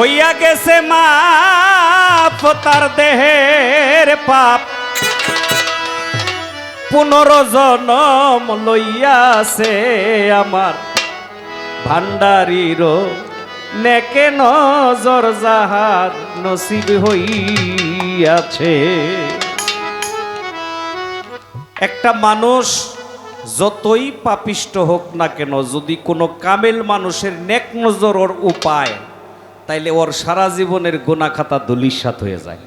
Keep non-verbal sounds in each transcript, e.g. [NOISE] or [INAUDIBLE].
হইয়া গেছে মাপ, তার দেহের পাপ। পুনর্জনম লইয়াছে আমার ভান্ডারির নেকে নজর যাহার নসিব হইয়াছে। একটা মানুষ যতই পাপিষ্ট হোক না কেন, যদি কোনো কামেল মানুষের নেক নজর ওর উপায় তাইলে ওর সারা জীবনের গোনা খাতা দলিসাত হয়ে যায়।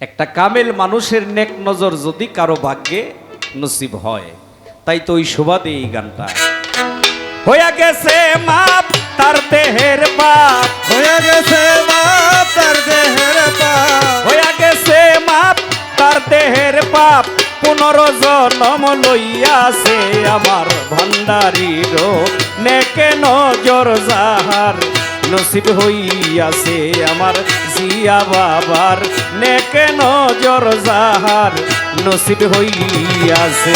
একটা কামেল মানুষের নেক নজর যদি কারও ভাগ্যে নসিব হয় তাই তো ওই শোভাতে এই গানটা। হইয়া গেছে মাপ তার দেহের বাপ হয়ে গেছে মাপ তার দেহের পাপ। হইয়া গেছে মাপ তার দেহের পাপ। পুনর্জনম লইয়াছে আমার ভান্ডারির নেকে নজর যাহার নসিব হইয়াছে আমার জিয়া বাবার। নেকে নজর যাহার নসিব হইয়াছে।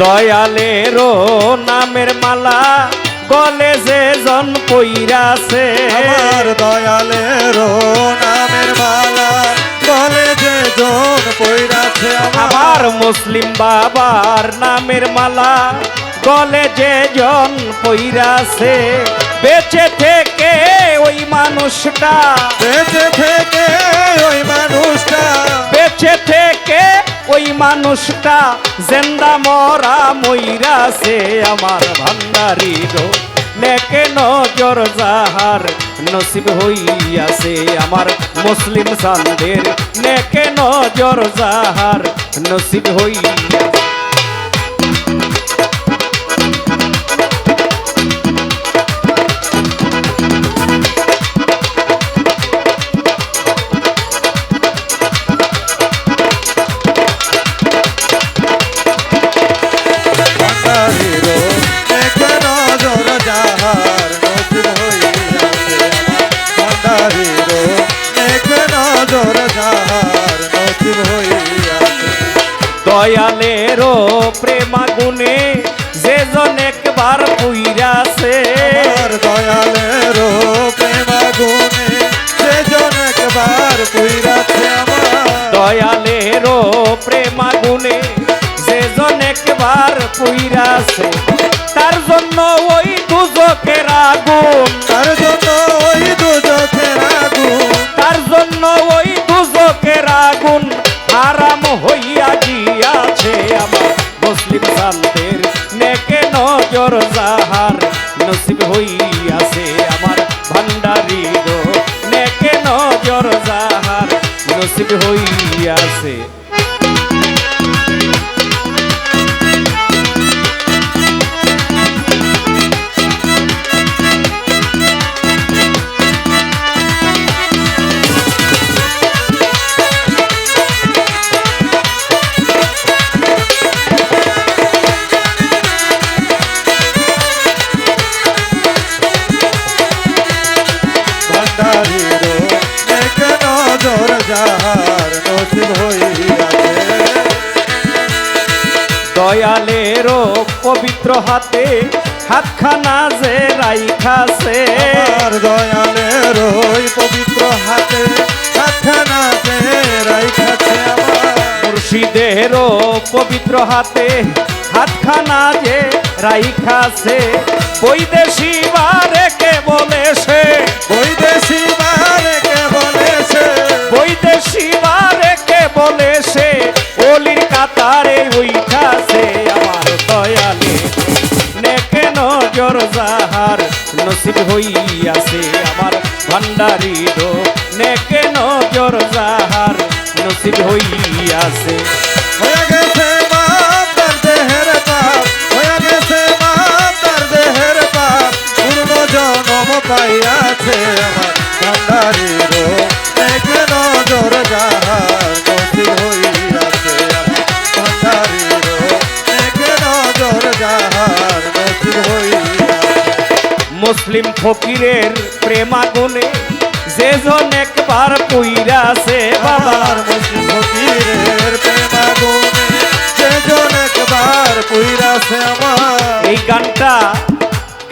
দয়ালেরও নামের মালা গলে যে জন পইরাছে আমার দয়ালের নামের মালা গলে যে জন পইরাছে আমার। আমার মুসলিম বাবার নামের মালা গলে যে জন পইরাছে বেঁচে থেকে ওই মানুষটা বেঁচে থেকে ওই মানুষটা বেঁচে থেকে ওই মানুষটা জেন্দা মরা মইরাছে আমার ভান্ডারির নেকে নজর যাহার নসিব হইয়াছে আমার মুসলিম সান্দের। নেকে নজর যাহার নসিব হইয়াছে quiero শান্তের নেকে নজর যাহার নসিব হইয়াছে আমার ভান্ডারির নেকে নজর যাহার নসিব হইয়াছে হাতে হাতখানা যে রাইখাছে। আমার দয়ালের ওই পবিত্র হাতে হাতখানা যে রাইখাছে আমার। মুর্শিদেরও পবিত্র হাতে হাতখানা যে রাইখাছে। বৈদেশি বারেকে বলে সে বৈদেশি মারেকে বলেছে? বৈদেশি বান্দারিদ নেকে নজর যাহার নসিব হইয়াছে। হয়ে গেছে বাপ তার দেহের পাপ হয়ে গেছে বাপ তার দেহের পাপ। পূর্ণ জনম পাইয়াছে আমার বান্দারিদ নেকে নজর যাহার নসিব হইয়াছে নসিব হইয়াছে। মুসলিম ফকিরের প্রেমাগুনে কইরাছে বাবা। আমার মুসলিম ফকিরের প্রেমাগুনে যেজন একবার পুইরাছে আমার। এই গানটা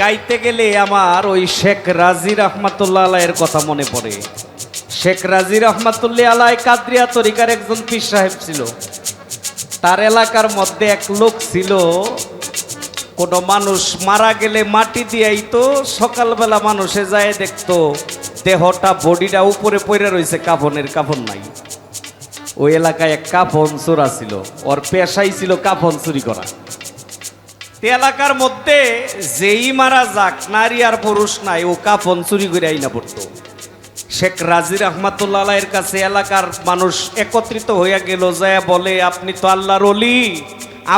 গাইতে গেলে আমার ওই শেখ রাজি রহমাতুল্লাহ আলাইয়ের কথা মনে পড়ে। শেখ রাজি রহমাতুল্লাহ আলাই কাদরিয়া তরিকার একজন পীর সাহেব ছিল। তার এলাকার মধ্যে এক লোক ছিল। কোনো মানুষ মারা গেলে মাটি দিয়েই তো সকালবেলা মানুষে যায় দেখতো। দেহটা বডিটা উপরে পড়ে রয়েছে কাফনের কাফন নাই। ওই এলাকায় এক কাফন চোরা ছিল, ওর পেশাই ছিল কাফন চুরি করা। এলাকার মধ্যে যেই মারা যাক, নারী আর পুরুষ নাই, ও কাফন চুরি করে আইনা পড়তো। শেখ রাজির রহমাতুল্লাহ এর কাছে এলাকার মানুষ একত্রিত হইয়া গেল, যায় বলে, আপনি তো আল্লাহর অলি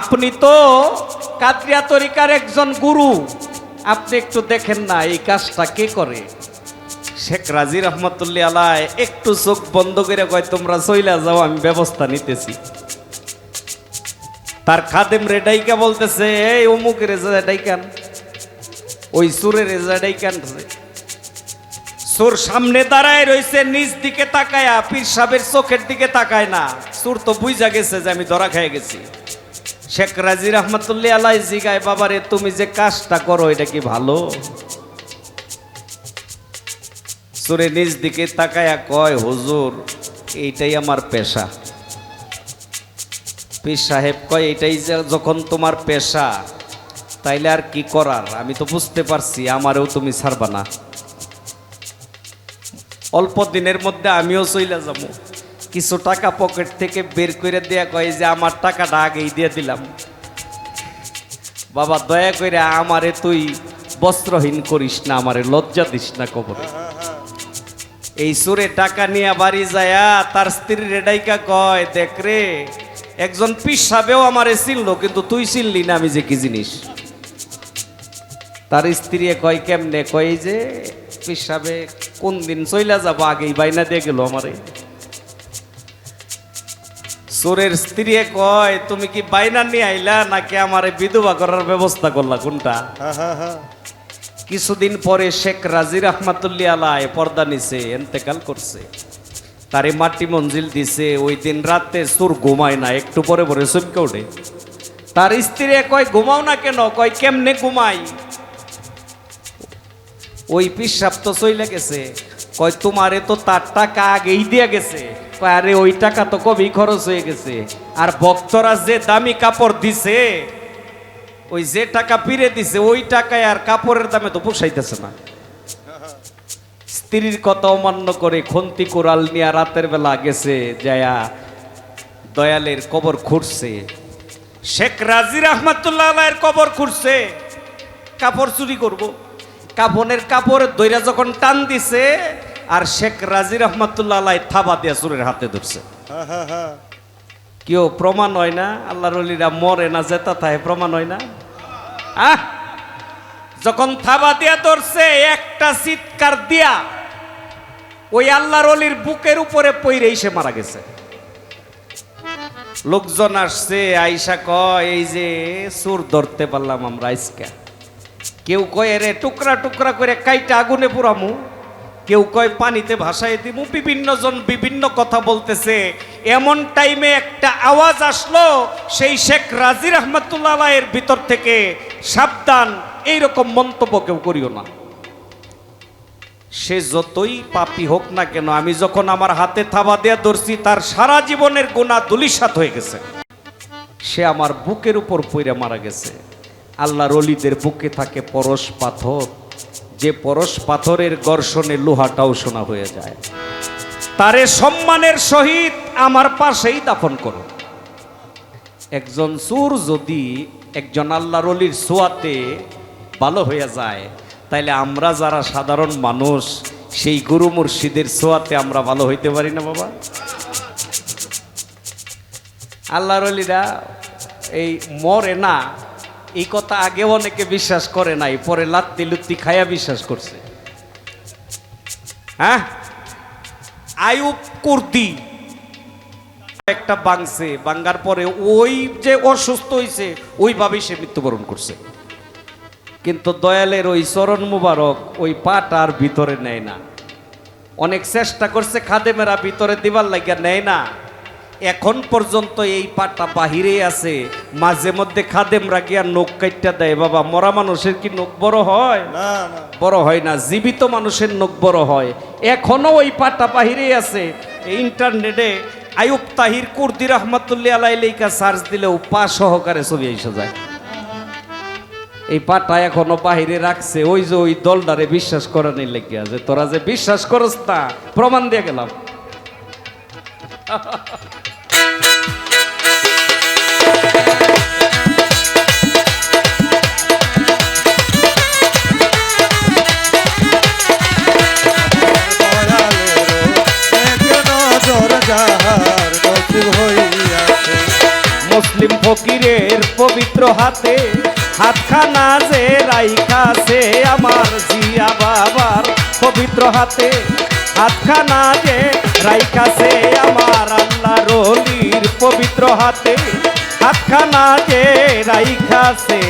আপনি তো কাদরিয়া তরিকার একজন গুরু। আপনি একটু দেখেন না, এই কাজটা কে করে? শেখ রাজি রহমতুল্লাহ আলায় একটু চোখ বন্ধ করে কয়, তোমরা চইলা যাও, আমি ব্যবস্থা নিতেছি। তার খাদেম রেডাইকা বলতেছে, এই অমুক রেজা ডাইকান, ওই সুরের রেজা ডাইকান সুর সামনে দাঁড়ায় রয়েছে নিজ দিকে তাকায়া, পীর সাহেবের চোখের দিকে তাকায় না। সুর তো বুঝা গেছে যে আমি ধরা খেয়ে গেছি। শেখ রাজি রহমতুল্লাহ আলাই জিগায়, বাবারে, তুমি যে কাজটা করো, এটা কি ভালো? সুরে নিজ দিকে তাকায়া কয়, হুজুর, এইটাই আমার পেশা। পীর সাহেব কয় এটাই যখন তোমার পেশা, তাইলে আর কি করার? আমি তো বুঝতে পারছি, আমারও তুমি ছাড়বা না। অল্প দিনের মধ্যে আমিও চইলা যাব। কিছু টাকা পকেট থেকে বের করে দেয়া কয় যে আমার টাকাটা আগেই দিয়ে দিলাম। বাবা, দয়া করে আমারে তুই বস্ত্রহীন করিস না, আমারে লজ্জা দিস না কবরে। এই সুরে টাকা নিয়ে বাড়ি যায়া তার স্ত্রী রেডাইকা কয়, দেখ রে, একজন পিসাবেও আমারে চিনলো, কিন্তু তুই চিনলি না আমি যে কি জিনিস? তার স্ত্রী কয়, কেমনে? কয় যে পিসাবে কোন দিন চইলা যাব, আগেই বাইনা দিয়ে গেল আমারে। চোরের স্ত্রী কয়, তুমি কি বাইনা নিয়ে আইলা নাকি আমারে বিধবা করার ব্যবস্থা করলা কোনটা? কিছুদিন পরে শেখ রাজির রহমাতুল্লি আলায় পর্দা নিছে, এন্তেকাল করছে। তারে মাটি মঞ্জিল দিছে, ওই দিন রাতে সুর ঘুমায় না, একটু পরে পরে চমকে ওঠে। তার স্ত্রী কয়, ঘুমাও না কেন? কয়, কেমনে ঘুমাই? ওই পিসাব তো চইলে গেছে। কয়, তোমারে তো তার টাকা আগেই দিয়া গেছে। আরে, ওই টাকা তো কবি খরচ হয়ে গেছে। আর ভক্তরা যে দামি কাপড় দিছে ওই যে টাকা পিরে দিছে ওই টাকায় আর কাপড়ের দামে তো পোষাইতেছে না। স্ত্রীর কথা অমান্য করে খন্তি কোরাল নিয়ে রাতের বেলা গেছে যায়া দয়ালের কবর খুঁড়ছে। শেখ রাজির রহমাতুল্লাহ আলাইয়ের কবর খুঁড়ছে। কাপড় চুরি করব। কাপনের কাপড় দইরা যখন টান দিছে আর শেখ রাজি রহমাতুল্লাহ আলাই থাবা দিয়া চুরের হাতে ধরছে। কেউ প্রমাণ হয় না আল্লাহর অলিরা মরে না জেতা থাকে প্রমাণ হয় না। যখন থাবা দিয়া ধরছে, একটা চিৎকার দিয়া ওই আল্লাহর অলির বুকের উপরে পইরে সে মারা গেছে। লোকজন আসছে, আইসা কয়, এই যে সুর ধরতে পারলাম আমরা আইসকা কেউ কয় রে টুকরা টুকরা করে কাইটা আগুনে পুরামু। কেউ কয়, পানিতে ভাসায় দিমু। বিভিন্ন জন বিভিন্ন কথা বলতেছে। এমন টাইমে একটা আওয়াজ আসলো, সেই শেখ রাজি রহমতুল্লাহ এর ভিতর থেকে, সাবধান, এইরকম মন্তব্য কেউ করিও না। সে যতই পাপি হোক না কেন, আমি যখন আমার হাতে থাবা দেয়া ধরছি, তার সারা জীবনের গোনা দুলিশাত হয়ে গেছে। সে আমার বুকের উপর পইরা মারা গেছে। আল্লাহর অলিদের বুকে থাকে পরশ পাথর। যে পরশ পাথরের গর্ষণে লোহাটাও সোনা হয়ে যায়। তারে সম্মানের সহিত আমার পাশেই দাফন করো। একজন সুর যদি একজন আল্লাহর অলির সোয়াতে ভালো হয়ে যায়, তাইলে আমরা যারা সাধারণ মানুষ, সেই গুরু মুর্শিদের সোয়াতে আমরা ভালো হইতে পারি না বাবা? আল্লাহর অলিরা এই মরে না এই কথা আগে অনেকে বিশ্বাস করে নাই, পরে লাত্তি লুত্তি খায়া বিশ্বাস করছে। হ্যাঁ? আয়ুব কুর্তি একটা বাংছে বাঙ্গার পরে ওই যে অসুস্থ হয়েছে ওইভাবেই সে মৃত্যুবরণ করছে। কিন্তু দয়ালের ওই চরণ মুবারক ওই পাটা আর ভিতরে নেয় না। অনেক চেষ্টা করছে খাদেমেরা ভিতরে দিবার লাগিয়া নেয় না। এখন পর্যন্ত এই পাটা বাহিরে আছে। মাঝে মধ্যে খাদেমরা গিয়া নখ কাইটটা দেয় বাবা মরা মানুষের কি নখ বড় হয়? বড় হয় না জীবিত মানুষের নখ বড় হয়। এখনও ওই পাটা বাহিরে আছে। ইন্টারনেটে আয়ুব তাহির কুর্দি রহমতুল্লাহ আলাই লেখা সার্চ দিলেও পা সহকারে ছবি এসে যায়। এই পাটা এখনও বাহিরে রাখছে ওই যে ওই দলটারে বিশ্বাস করানি লেগে যে তোরা যে বিশ্বাস করস না প্রমাণ দিয়ে গেলাম। [LAUGHS] ফকিরের পবিত্র হাতে হাতখানা যে রাইখাছে আমার জিয়া বাবার পবিত্র হাতে হাতখানা যে রাইখাছে আমার আল্লাহ রলির পবিত্র হাতে হাতখানা যে রাইখাছে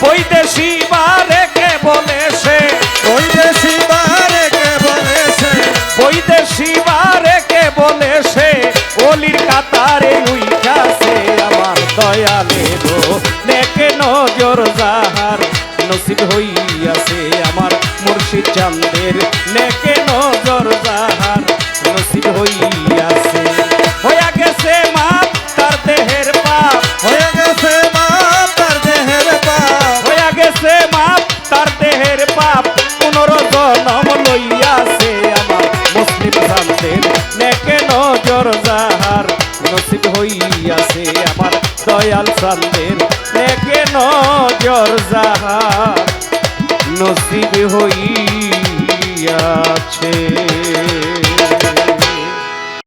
বৈদেশি বারেকে বলে সে? বৈদেশি বারেকে বলে তার দেহের পাপ পুনর্জনম লইয়াছে আমার। মুসলিম শান্তির নেকে নজর যাহার নসিব হইয়াছে আমার। দয়াল শান্তির নেকে নজর যাহার নসিব হইয়াছে।